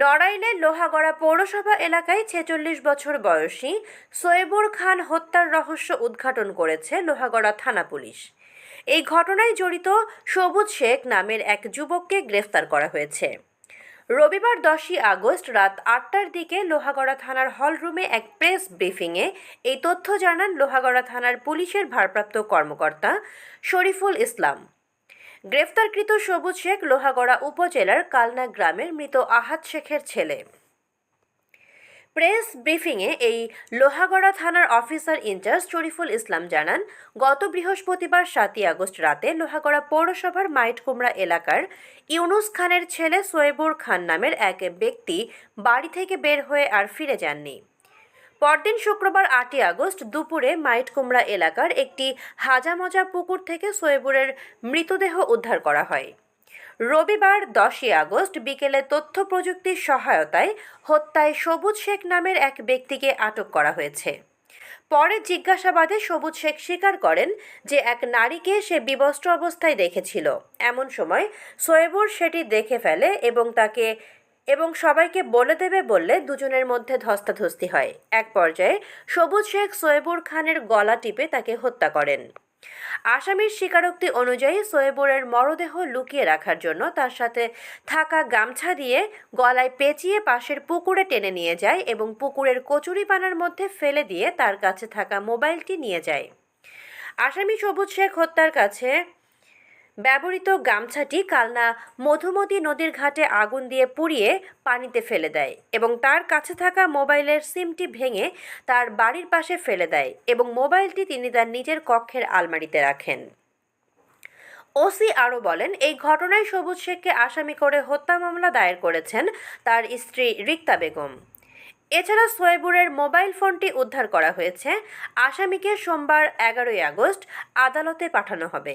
নড়াইলের লোহাগড়া পৌরসভা এলাকায় ছেচল্লিশ বছর বয়সী সোয়েবুর খান হত্যার রহস্য উদ্ঘাটন করেছে লোহাগড়া থানা পুলিশ। এই ঘটনায় জড়িত সবুজ শেখ নামের এক যুবককে গ্রেফতার করা হয়েছে। রবিবার দশই আগস্ট রাত আটটার দিকে লোহাগড়া থানার হলরুমে এক প্রেস ব্রিফিংয়ে এই তথ্য জানান লোহাগড়া থানার পুলিশের ভারপ্রাপ্ত কর্মকর্তা শরীফুল ইসলাম। গ্রেফতারকৃত সবুজ শেখ লোহাগড়া উপজেলার কালনা গ্রামের মৃত আহাদ শেখের ছেলে। প্রেস ব্রিফিংয়ে এই লোহাগড়া থানার অফিসার ইনচার্জ শরীফুল ইসলাম জানান, গত বৃহস্পতিবার সাতই আগস্ট রাতে লোহাগড়া পৌরসভার মাইটকুমড়া এলাকার ইউনুস খানের ছেলে সোয়েবুর খান নামের এক ব্যক্তি বাড়ি থেকে বের হয়ে আর ফিরে যাননি। পরদিন শুক্রবার আটই আগস্ট দুপুরে মাইটকুমড়া এলাকার একটি হাজামজা পুকুর থেকে সোয়েবুরের মৃতদেহ উদ্ধার করা হয়। রবিবার দশই আগস্ট বিকেলে তথ্য প্রযুক্তির সহায়তায় হত্যায় সবুজ শেখ নামের এক ব্যক্তিকে আটক করা হয়েছে। পরে জিজ্ঞাসাবাদে সবুজ শেখ স্বীকার করেন যে এক নারীকে সে বিবস্ত্র অবস্থায় দেখেছিল। এমন সময় সোয়েবুর সেটি দেখে ফেলে এবং তাকে এবং সবাইকে বলে দেবে বললে দুজনের মধ্যে ধস্তাধস্তি হয়। এক পর্যায়ে সবুজ শেখ সোয়েবুর খানের গলা টিপে তাকে হত্যা করেন। আসামির স্বীকারোক্তি অনুযায়ী সোয়েবুরের মরদেহ লুকিয়ে রাখার জন্য তার সাথে থাকা গামছা দিয়ে গলায় পেঁচিয়ে পাশের পুকুরে টেনে নিয়ে যায় এবং পুকুরের কচুরিপানার মধ্যে ফেলে দিয়ে তার কাছে থাকা মোবাইলটি নিয়ে যায়। আসামি সবুজ শেখ হত্যার কাছে ব্যবহৃত গামছাটি কালনা মধুমতি নদীর ঘাটে আগুন দিয়ে পুড়িয়ে পানিতে ফেলে দেয় এবং তার কাছে থাকা মোবাইলের সিমটি ভেঙে তার বাড়ির পাশে ফেলে দেয় এবং মোবাইলটি তিনি তার নিজের কক্ষের আলমারিতে রাখেন। ওসি আরও বলেন, এই ঘটনায় সবুজ শেখকে আসামি করে হত্যা মামলা দায়ের করেছেন তার স্ত্রী রিক্তা বেগম। এছাড়া সোয়েবুরের মোবাইল ফোনটি উদ্ধার করা হয়েছে। আসামিকে সোমবার এগারোই আগস্ট আদালতে পাঠানো হবে।